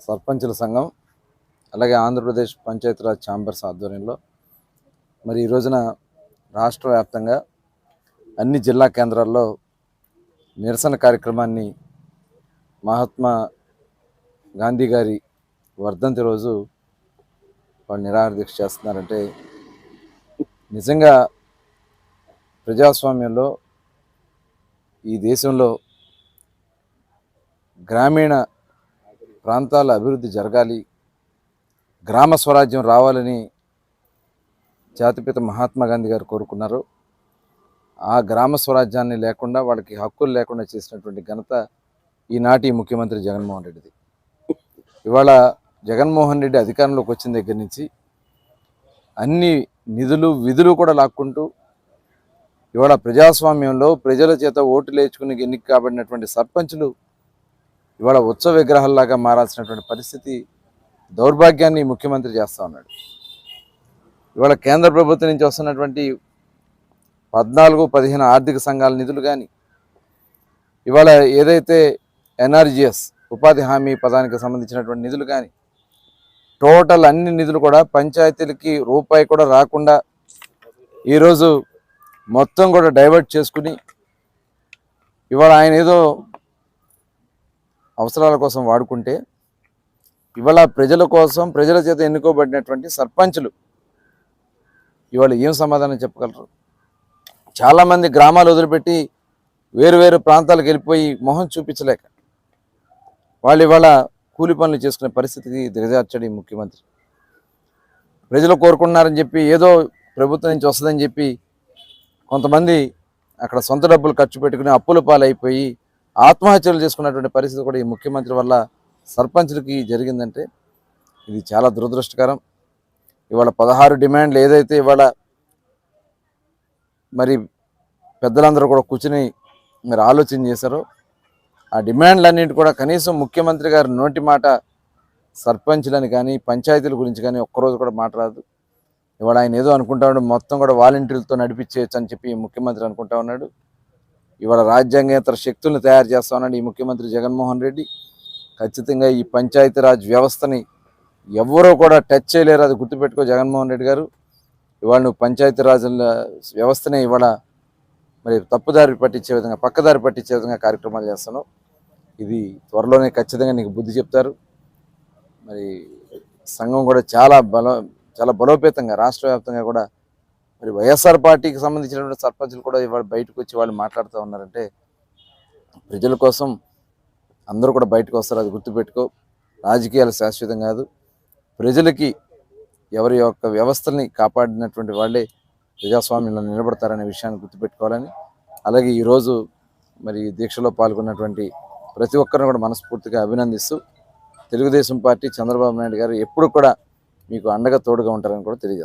సర్పంచుల సంఘం అలాగే ఆంధ్రప్రదేశ్ పంచాయతీరాజ్ ఛాంబర్స్ ఆధ్వర్యంలో మరి ఈ రోజున రాష్ట్ర వ్యాప్తంగా అన్ని జిల్లా కేంద్రాల్లో నిరసన కార్యక్రమాన్ని మహాత్మా గాంధీ గారి వర్ధంతి రోజు వాళ్ళు నిరాహార దీక్ష చేస్తున్నారంటే నిజంగా ప్రజాస్వామ్యంలో ఈ దేశంలో గ్రామీణ ప్రాంతాల అభివృద్ధి జరగాలి గ్రామ స్వరాజ్యం రావాలని జాతిపిత మహాత్మా గాంధీ గారు కోరుకున్నారు. ఆ గ్రామ స్వరాజ్యాన్ని లేకుండా వాళ్ళకి హక్కులు లేకుండా చేసినటువంటి ఘనత ఈనాటి ముఖ్యమంత్రి జగన్మోహన్ రెడ్డిది. ఇవాళ జగన్మోహన్ రెడ్డి అధికారంలోకి వచ్చిన దగ్గర నుంచి అన్ని నిధులు విధులు కూడా లాక్కుంటూ ఇవాళ ప్రజాస్వామ్యంలో ప్రజల చేత ఓటు వేసుకుని ఎన్నిక కాబడినటువంటి సర్పంచులు ఇవాళ ఉత్సవ విగ్రహాల్లాగా మారాల్సినటువంటి పరిస్థితి దౌర్భాగ్యాన్ని ముఖ్యమంత్రి చేస్తూ ఉన్నాడు. ఇవాళ కేంద్ర ప్రభుత్వం నుంచి వస్తున్నటువంటి పద్నాలుగు పదిహేను ఆర్థిక సంఘాల నిధులు కానీ ఇవాళ ఏదైతే ఎన్ఆర్జిఎస్ ఉపాధి హామీ పదానికి సంబంధించినటువంటి నిధులు కానీ టోటల్ అన్ని నిధులు కూడా పంచాయతీలకి రూపాయి కూడా రాకుండా ఈరోజు మొత్తం కూడా డైవర్ట్ చేసుకుని ఇవాళ ఆయన ఏదో అవసరాల కోసం వాడుకుంటే ఇవాళ ప్రజల కోసం ప్రజల చేత ఎన్నుకోబడినటువంటి సర్పంచులు ఇవాళ ఏం సమాధానం చెప్పగలరు? చాలామంది గ్రామాలు వదిలిపెట్టి వేరు వేరు ప్రాంతాలకు వెళ్ళిపోయి మొహం చూపించలేక వాళ్ళు ఇవాళ కూలి పనులు చేసుకునే పరిస్థితికి దిగజార్చడం ముఖ్యమంత్రి. ప్రజలు కోరుకుంటున్నారని చెప్పి ఏదో ప్రభుత్వం నుంచి వస్తుందని చెప్పి కొంతమంది అక్కడ సొంత డబ్బులు ఖర్చు పెట్టుకుని అప్పుల పాలైపోయి ఆత్మహత్యలు చేసుకున్నటువంటి పరిస్థితి కూడా ఈ ముఖ్యమంత్రి వల్ల సర్పంచులకి జరిగిందంటే ఇది చాలా దురదృష్టకరం. ఇవాళ పదహారు డిమాండ్లు ఏదైతే ఇవాళ మరి పెద్దలందరూ కూడా కూర్చుని మీరు ఆలోచన చేశారో ఆ డిమాండ్లన్నింటి కూడా కనీసం ముఖ్యమంత్రి గారి నోటి మాట సర్పంచ్లని కానీ పంచాయతీల గురించి కానీ ఒక్కరోజు కూడా మాట్లాడదు ఇవాళ ఆయన ఏదో అనుకుంటా ఉన్నాడు మొత్తం కూడా వాలంటీర్లతో నడిపించేయచ్చు అని చెప్పి ముఖ్యమంత్రి అనుకుంటా ఉన్నాడు. ఇవాళ రాజ్యాంగేతర శక్తులను తయారు చేస్తా ఉన్నాడు ఈ ముఖ్యమంత్రి జగన్మోహన్ రెడ్డి. ఖచ్చితంగా ఈ పంచాయతీరాజ్ వ్యవస్థని ఎవరూ కూడా టచ్ చేయలేరు అది గుర్తుపెట్టుకో జగన్మోహన్ రెడ్డి గారు. ఇవాళ నువ్వు పంచాయతీరాజ్ వ్యవస్థనే ఇవాళ మరి తప్పుదారి పట్టించే విధంగా పక్కదారి పట్టించే విధంగా కార్యక్రమాలు చేస్తున్నావు. ఇది త్వరలోనే ఖచ్చితంగా నీకు బుద్ధి చెప్తారు. మరి సంఘం కూడా చాలా బల చాలా బలోపేతంగా రాష్ట్ర వ్యాప్తంగా కూడా మరి వైఎస్ఆర్ పార్టీకి సంబంధించినటువంటి సర్పంచులు కూడా ఇవాళ బయటకు వచ్చి వాళ్ళు మాట్లాడుతూ ఉన్నారంటే ప్రజల కోసం అందరూ కూడా బయటకు వస్తారు. అది గుర్తుపెట్టుకో. రాజకీయాలు శాశ్వతం కాదు. ప్రజలకి ఎవరి యొక్క వ్యవస్థల్ని కాపాడినటువంటి వాళ్ళే ప్రజాస్వామ్యంలో నిలబడతారనే విషయాన్ని గుర్తుపెట్టుకోవాలని. అలాగే ఈరోజు మరి దీక్షలో పాల్గొన్నటువంటి ప్రతి ఒక్కరిని కూడా మనస్ఫూర్తిగా అభినందిస్తూ తెలుగుదేశం పార్టీ చంద్రబాబు నాయుడు గారు ఎప్పుడు కూడా మీకు అండగా తోడుగా ఉంటారని కూడా తెలియజేస్తారు